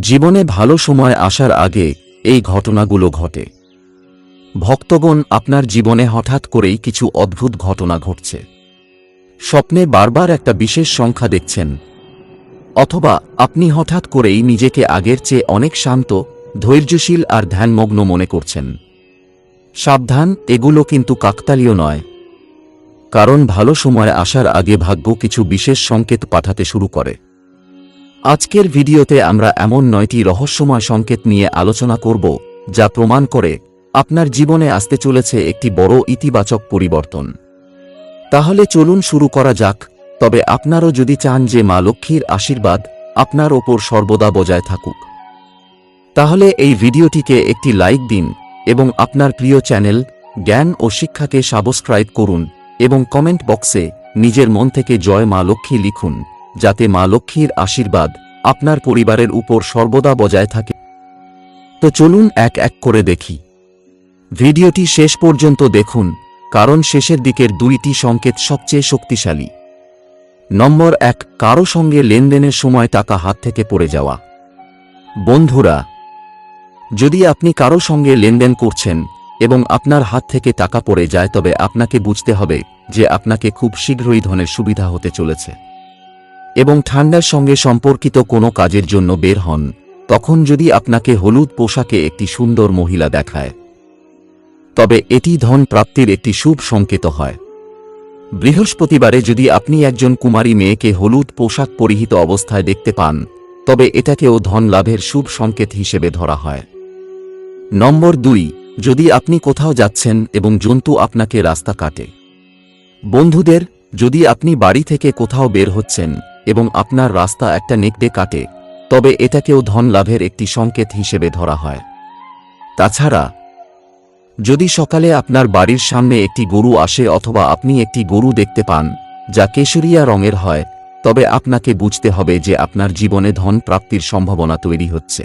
জীবনে ভালো সময় আসার আগে এই ঘটনাগুলো ঘটে। ভক্তগণ আপনার জীবনে হঠাৎ করেই কিছু অদ্ভুত ঘটনা ঘটছে। স্বপ্নে বারবার একটা বিশেষ সংখ্যা দেখছেন, অথবা আপনি হঠাৎ করেই নিজেকে আগের চেয়ে অনেক শান্ত, ধৈর্যশীল আর ধ্যানমগ্ন মনে করছেন। সাবধান, এগুলো কিন্তু কাকতালীয় নয়। কারণ ভালো সময় আসার আগে ভাগ্য কিছু বিশেষ সংকেত পাঠাতে শুরু করে। আজকের ভিডিওতে আমরা এমন নয়টি রহস্যময় সংকেত নিয়ে আলোচনা করব, যা প্রমাণ করে আপনার জীবনে আসতে চলেছে একটি বড় ইতিবাচক পরিবর্তন। তাহলে চলুন শুরু করা যাক, তবে আপনারও যদি চান যে মা লক্ষ্মীর আশীর্বাদ আপনার ওপর সর্বদা বজায় থাকুক। তাহলে এই ভিডিওটিকে একটি লাইক দিন এবং আপনার প্রিয় চ্যানেল জ্ঞান ও শিক্ষাকে সাবস্ক্রাইব করুন এবং কমেন্ট বক্সে নিজের মন থেকে জয় মা লক্ষ্মী লিখুন। যাতে মা লক্ষ্মীর আশীর্বাদ আপনার পরিবারের উপর সর্বদা বজায় থাকে। তো চলুন এক এক করে দেখি। ভিডিওটি শেষ পর্যন্ত দেখুন, কারণ শেষের দিকের দুইটি সংকেত সবচেয়ে শক্তিশালী। নম্বর এক, কারও সঙ্গে লেনদেনের সময় টাকা হাত থেকে পড়ে যাওয়া। বন্ধুরা, যদি আপনি কারও সঙ্গে লেনদেন করছেন এবং আপনার হাত থেকে টাকা পড়ে যায়, তবে আপনাকে বুঝতে হবে যে আপনাকে খুব শীঘ্রই ধনের সুবিধা হতে চলেছে। এবং ঠান্ডার সঙ্গে সম্পর্কিত কোনো কাজের জন্য বের হন, তখন যদি আপনাকে হলুদ পোশাকে একটি সুন্দর মহিলা দেখায়। তবে এটি ধন প্রাপ্তির একটি শুভ সংকেত হয়। বৃহস্পতিবারে যদি আপনি একজন কুমারী মেয়েকে হলুদ পোশাক পরিহিত অবস্থায় দেখতে পান, তবে এটাকেও ধন লাভের শুভ সংকেত হিসেবে ধরা হয়। নম্বর দুই, যদি আপনি কোথাও যাচ্ছেন এবং জন্তু আপনাকে রাস্তা কাটে। বন্ধুদের, যদি আপনি বাড়ি থেকে কোথাও বের হচ্ছেন এবং আপনার রাস্তা একটা নেকড়ে কাটে, তবে এটাকেও ধন লাভের একটি সংকেত হিসেবে ধরা হয়। তাছাড়া, যদি সকালে আপনার বাড়ির সামনে একটি গরু আসে অথবা আপনি একটি গরু দেখতে পান, যা কেশরিয়া রঙের হয়, তবে আপনাকে বুঝতে হবে যে আপনার জীবনে ধন প্রাপ্তির সম্ভাবনা তৈরি হচ্ছে।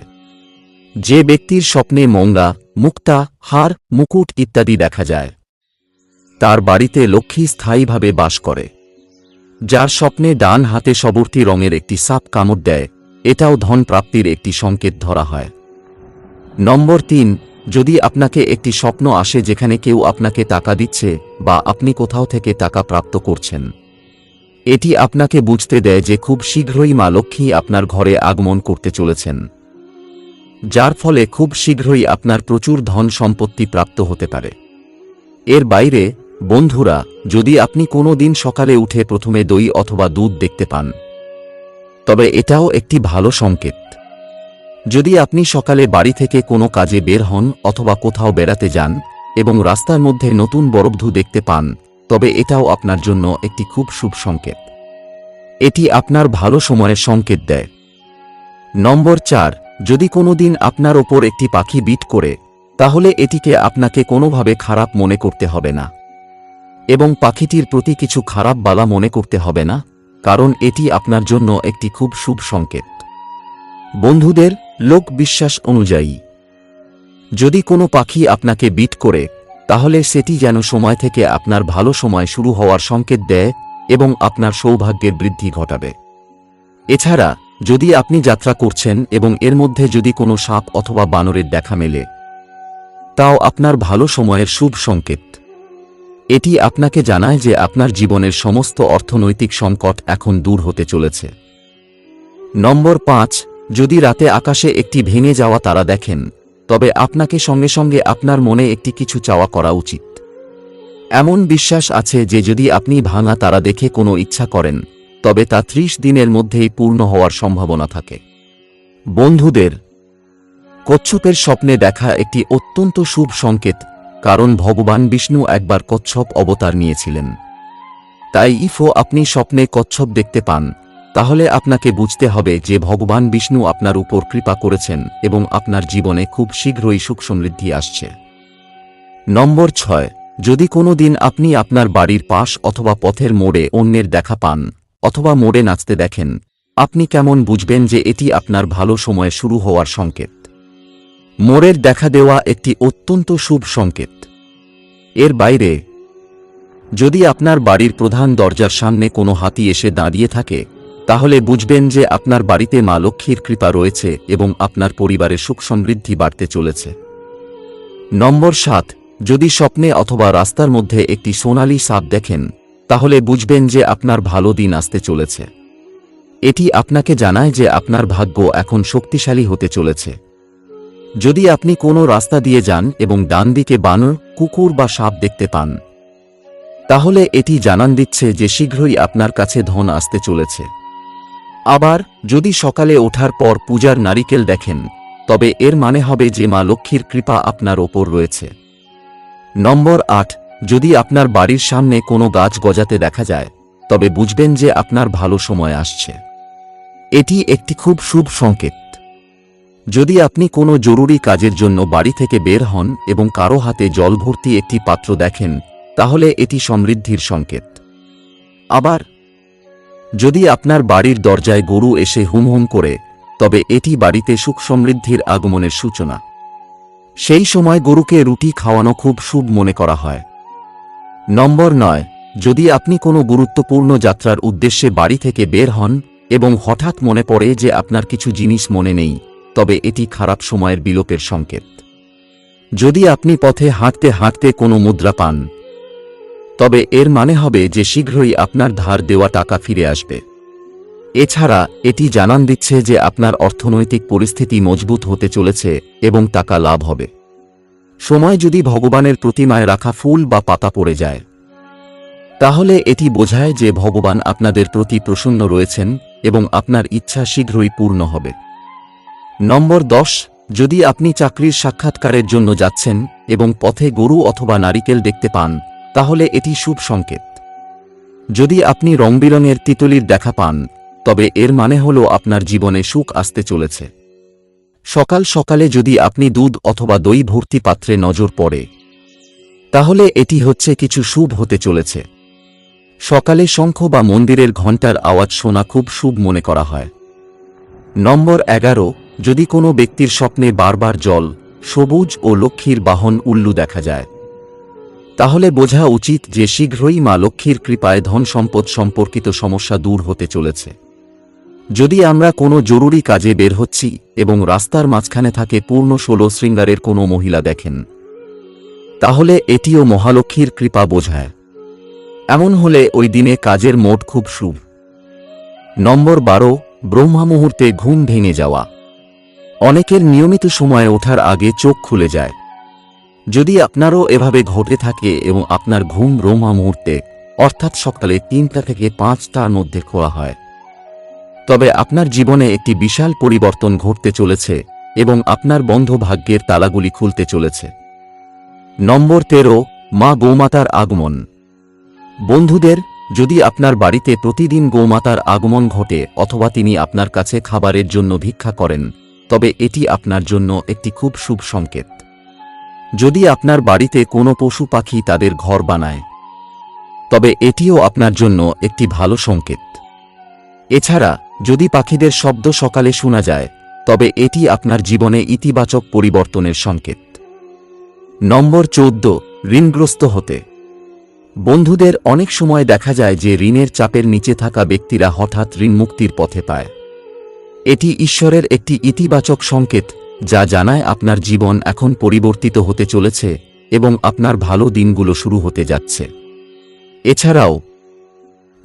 যে ব্যক্তির স্বপ্নে মঙ্গা মুক্তা, হার, মুকুট ইত্যাদি দেখা যায়, তার বাড়িতে লক্ষ্মী স্থায়ীভাবে বাস করে। যার স্বপ্নে ডান হাতে সবর্তি রঙের একটি সাপ কামড় দেয়, এটাও ধন প্রাপ্তির একটি সংকেত ধরা হয়। নম্বর তিন, যদি আপনাকে একটি স্বপ্ন আসে যেখানে কেউ আপনাকে টাকা দিচ্ছে বা আপনি কোথাও থেকে টাকা প্রাপ্ত করছেন। এটি আপনাকে বুঝতে দেয় যে খুব শীঘ্রই মা লক্ষ্মী আপনার ঘরে আগমন করতে চলেছেন। যার ফলে খুব শীঘ্রই আপনার প্রচুর ধন সম্পত্তি প্রাপ্ত হতে পারে। এর বাইরে বন্ধুরা, যদি আপনি কোনো দিন সকালে উঠে প্রথমে দই অথবা দুধ দেখতে পান, তবে এটাও একটি ভালো সংকেত। যদি আপনি সকালে বাড়ি থেকে কোনো কাজে বের হন অথবা কোথাও বেড়াতে যান এবং রাস্তার মধ্যে নতুন বরফধু দেখতে পান, তবে এটাও আপনার জন্য একটি খুব শুভ সংকেত। এটি আপনার ভালো সময়ের সংকেত দেয়। নম্বর চার, যদি কোনো দিন আপনার ওপর একটি পাখি বিট করে, তাহলে এটিকে আপনাকে কোনোভাবে খারাপ মনে করতে হবে না। এবং পাখিটির প্রতি কিছু খারাপ বালা মনে করতে হবে না, কারণ এটি আপনার জন্য একটি খুব শুভ সংকেত। বন্ধুদের লোক বিশ্বাস অনুযায়ী, যদি কোনো পাখি আপনাকে বিট করে, তাহলে সেটি যেন সময় থেকে আপনার ভালো সময় শুরু হওয়ার সংকেত দেয় এবং আপনার সৌভাগ্যের বৃদ্ধি ঘটাবে। এছাড়া, যদি আপনি যাত্রা করছেন এবং এর মধ্যে যদি কোনো সাপ অথবা বানরের দেখা মেলে, তাও আপনার ভালো সময়ের শুভ সংকেত। এটি আপনাকে জানায় যে আপনার জীবনের সমস্ত অর্থনৈতিক সংকট এখন দূর হতে চলেছে। নম্বর পাঁচ, যদি রাতে আকাশে একটি ভেঙে যাওয়া তারা দেখেন, তবে আপনাকে সঙ্গে সঙ্গে আপনার মনে একটি কিছু চাওয়া করা উচিত। এমন বিশ্বাস আছে যে যদি আপনি ভাঙা তারা দেখে কোনো ইচ্ছা করেন, তবে তা ত্রিশ দিনের মধ্যেই পূর্ণ হওয়ার সম্ভাবনা থাকে। বন্ধুদের, কচ্ছপের স্বপ্নে দেখা একটি অত্যন্ত শুভ সংকেত কারণ ভগবান বিষ্ণু একবার কচ্ছপ অবতার নিয়েছিলেন। তাই ইফো আপনি স্বপ্নে কচ্ছপ দেখতে পান, তাহলে আপনাকে বুঝতে হবে যে ভগবান বিষ্ণু আপনার উপর কৃপা করেছেন এবং আপনার জীবনে খুব শীঘ্রই সুখ সমৃদ্ধি আসছে। নম্বর ছয়, যদি কোনো দিন আপনি আপনার বাড়ির পাশ অথবা পথের মোড়ে অন্যের দেখা পান, অথবা মোড়ে নাচতে দেখেন, আপনি কেমন বুঝবেন যে এটি আপনার ভালো সময় শুরু হওয়ার সংকেত? মোড়ের দেখা দেওয়া একটি অত্যন্ত শুভ সংকেত। এর বাইরে, যদি আপনার বাড়ির প্রধান দরজার সামনে কোনো হাতি এসে দাঁড়িয়ে থাকে, তাহলে বুঝবেন যে আপনার বাড়িতে মা লক্ষ্মীর কৃপা রয়েছে এবং আপনার পরিবারে সুখ সমৃদ্ধি বাড়তে চলেছে। নম্বর সাত, যদি স্বপ্নে অথবা রাস্তার মধ্যে একটি সোনালি সাপ দেখেন, তাহলে বুঝবেন যে আপনার ভালো দিন আসতে চলেছে। এটি আপনাকে জানায় যে আপনার ভাগ্য এখন শক্তিশালী হতে চলেছে। যদি আপনি কোনো রাস্তা দিয়ে যান এবং ডান দিকে বানর, কুকুর বা সাপ দেখতে পান, তাহলে এটি জানান দিচ্ছে যে শীঘ্রই আপনার কাছে ধন আসতে চলেছে। আবার, যদি সকালে ওঠার পর পূজার নারিকেল দেখেন, তবে এর মানে হবে যে মা লক্ষ্মীর কৃপা আপনার ওপর রয়েছে। নম্বর আট, যদি আপনার বাড়ির সামনে কোনো গাছ গজাতে দেখা যায়, তবে বুঝবেন যে আপনার ভালো সময় আসছে। এটি একটি খুব শুভ সংকেত। যদি আপনি কোনো জরুরি কাজের জন্য বাড়ি থেকে বের হন এবং কারও হাতে জল ভর্তি একটি পাত্র দেখেন, তাহলে এটি সমৃদ্ধির সংকেত। আবার, যদি আপনার বাড়ির দরজায় গরু এসে হুম হুম করে, তবে এটি বাড়িতে সুখ সমৃদ্ধির আগমনের সূচনা। সেই সময় গরুকে রুটি খাওয়ানো খুব শুভ মনে করা হয়। নম্বর নয়, যদি আপনি কোনো গুরুত্বপূর্ণ যাত্রার উদ্দেশ্যে বাড়ি থেকে বের হন এবং হঠাৎ মনে পড়ে যে আপনার কিছু জিনিস মনে নেই তবে এটি খারাপ সময়ের বিলোপের সংকেত। যদি আপনি পথে হাঁটতে হাঁটতে কোনো মুদ্রা পান, তবে এর মানে হবে যে শীঘ্রই আপনার ধার দেওয়া টাকা ফিরে আসবে। এছাড়া, এটি জানান দিচ্ছে যে আপনার অর্থনৈতিক পরিস্থিতি মজবুত হতে চলেছে এবং টাকা লাভ হবে। সময় যদি ভগবানের প্রতিমায় রাখা ফুল বা পাতা পড়ে যায়, তাহলে এটি বোঝায় যে ভগবান আপনাদের প্রতি প্রসন্ন রয়েছেন এবং আপনার ইচ্ছা শীঘ্রই পূর্ণ হবে। নম্বর দশ, যদি আপনি চাকরির সাক্ষাৎকারের জন্য যাচ্ছেন এবং পথে গরু অথবা নারিকেল দেখতে পান, তাহলে এটি শুভ সংকেত। যদি আপনি রংবিরঙের তিতলির দেখা পান, তবে এর মানে হল আপনার জীবনে সুখ আসতে চলেছে। সকাল সকালে যদি আপনি দুধ অথবা দই ভর্তি পাত্রে নজর পড়ে, তাহলে এটি হচ্ছে কিছু শুভ হতে চলেছে। সকালে শঙ্খ বা মন্দিরের ঘণ্টার আওয়াজ শোনা খুব শুভ মনে করা হয়। নম্বর এগারো যদি কোনো ব্যক্তির স্বপ্নে বারবার জল, সবুজ ও লক্ষ্মীর বাহন উল্লু দেখা যায়। তাহলে বোঝা উচিত যে শীঘ্রই মা লক্ষ্মীর কৃপায় ধন সম্পদ সম্পর্কিত সমস্যা দূর হতে চলেছে। যদি আমরা কোনো জরুরি কাজে বের হচ্ছি এবং রাস্তার মাঝখানে থাকে পূর্ণ ষোলো শৃঙ্গারের কোনো মহিলা দেখেন, তাহলে এটিও মহালক্ষ্মীর কৃপা বোঝায়। এমন হলে ওই দিনে কাজের মোট খুব শুভ। নম্বর বারো, ব্রহ্মা মুহূর্তে ঘুম ভেঙে যাওয়া। অনেকের নিয়মিত সময়ে ওঠার আগে চোখ খুলে যায়। যদি আপনারও এভাবে ঘটে থাকে এবং আপনার ঘুম রোমা মুহূর্তে, অর্থাৎ সকালে তিনটা থেকে পাঁচটার মধ্যে খোয়া হয়। তবে আপনার জীবনে একটি বিশাল পরিবর্তন ঘটতে চলেছে এবং আপনার বন্ধ ভাগ্যের তালাগুলি খুলতে চলেছে। নম্বর তেরো, মা গৌমাতার আগমন। বন্ধুদের, যদি আপনার বাড়িতে প্রতিদিন গৌমাতার আগমন ঘটে অথবা তিনি আপনার কাছে খাবারের জন্য ভিক্ষা করেন তবে এটি আপনার জন্য একটি খুব শুভ সংকেত। যদি আপনার বাড়িতে কোনো পশু পাখি তাদের ঘর বানায়, তবে এটিও আপনার জন্য একটি ভালো সংকেত। এছাড়া, যদি পাখিদের শব্দ সকালে শোনা যায়, তবে এটি আপনার জীবনে ইতিবাচক পরিবর্তনের সংকেত। নম্বর চৌদ্দ, ঋণগ্রস্ত হতে। বন্ধুদের অনেক সময় দেখা যায় যে ঋণের চাপের নিচে থাকা ব্যক্তিরা হঠাৎ ঋণ মুক্তির পথে পায়। এটি ঈশ্বরের একটি ইতিবাচক সংকেত, যা জানায় আপনার জীবন এখন পরিবর্তিত হতে চলেছে এবং আপনার ভালো দিনগুলো শুরু হতে যাচ্ছে। এছাড়াও,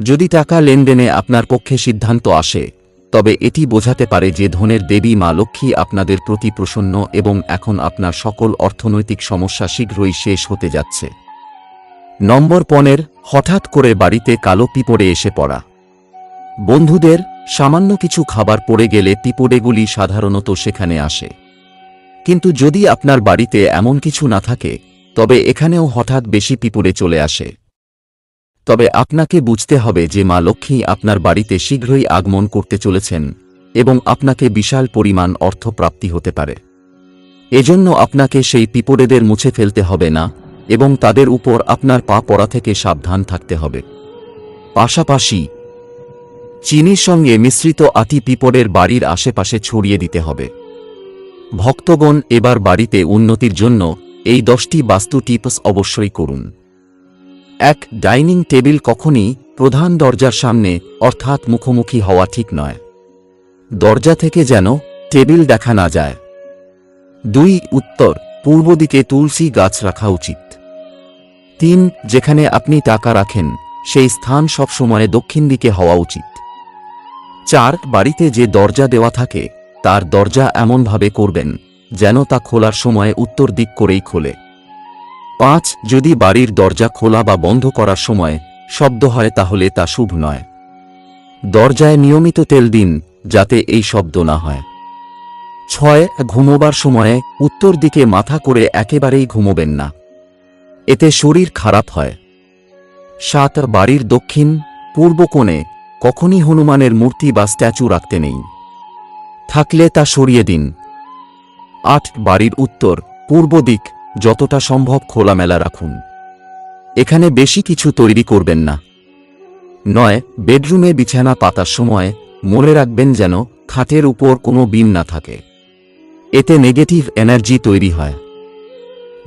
যদি টাকা লেনদেনে আপনার পক্ষে সিদ্ধান্ত আসে, তবে এটি বোঝাতে পারে যে ধনের দেবী মা লক্ষ্মী আপনাদের প্রতি প্রসন্ন এবং এখন আপনার সকল অর্থনৈতিক সমস্যা শীঘ্রই শেষ হতে যাচ্ছে। নম্বর পনেরো, হঠাৎ করে বাড়িতে কালো পিঁপড়ে এসে পড়া। বন্ধুদের সামান্য কিছু খাবার পড়ে গেলে পিঁপড়েগুলি সাধারণত সেখানে আসে। কিন্তু যদি আপনার বাড়িতে এমন কিছু না থাকে, তবে এখানেও হঠাৎ বেশি পিঁপড়ে চলে আসে। তবে আপনাকে বুঝতে হবে যে মা লক্ষ্মী আপনার বাড়িতে শীঘ্রই আগমন করতে চলেছেন এবং আপনাকে বিশাল পরিমাণ অর্থ প্রাপ্তি হতে পারে। এজন্য আপনাকে সেই পিঁপড়েদের মুছে ফেলতে হবে না এবং তাদের উপর আপনার পা পড়া থেকে সাবধান থাকতে হবে। পাশাপাশি চিনির সঙ্গে মিশ্রিত আতি পিঁপড়ের বাড়ির আশেপাশে ছড়িয়ে দিতে হবে। ভক্তগণ এবার বাড়িতে উন্নতির জন্য এই দশটি বাস্তু টিপস অবশ্যই করুন। এক, ডাইনিং টেবিল কখনই প্রধান দরজার সামনে অর্থাৎ মুখোমুখি হওয়া ঠিক নয়। দরজা থেকে যেন টেবিল দেখা না যায়। দুই, উত্তর, পূর্ব দিকে তুলসী গাছ রাখা উচিত। তিন, যেখানে আপনি টাকা রাখেন, সেই স্থান সবসময় দক্ষিণ দিকে হওয়া উচিত। চার বাড়িতে যে দরজা দেওয়া থাকে, তার দরজা এমনভাবে করবেন, যেন তা খোলার সময় উত্তর দিক করেই খোলে। পাঁচ, যদি বাড়ির দরজা খোলা বা বন্ধ করার সময় শব্দ হয় তাহলে তা শুভ নয়। দরজায় নিয়মিত তেল দিন, যাতে এই শব্দ না হয়। ছয়, ঘুমোবার সময়ে উত্তর দিকে মাথা করে একেবারেই ঘুমোবেন না। এতে শরীর খারাপ হয়। সাত, বাড়ির দক্ষিণ, পূর্ব কোণে কখনই হনুমানের মূর্তি বা স্ট্যাচু রাখতে নেই। থাকলে তা সরিয়ে দিন। আট বাড়ির উত্তর, পূর্ব দিক, যতটা সম্ভব খোলামেলা রাখুন। এখানে বেশি কিছু তৈরি করবেন না। নয়, বেডরুমে বিছানা পাতার সময় মনে রাখবেন যেন খাটের উপর কোনো বিন না থাকে। এতে নেগেটিভ এনার্জি তৈরি হয়।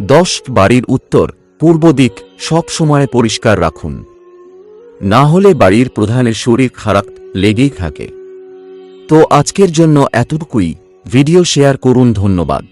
দশ বাড়ির উত্তর, পূর্ব দিক সব সময় পরিষ্কার রাখুন। না হলে বাড়ির প্রধানের শরীর খারাপ লেগেই থাকে। তো আজকের জন্য এতটুকুই। ভিডিও শেয়ার করুন, ধন্যবাদ।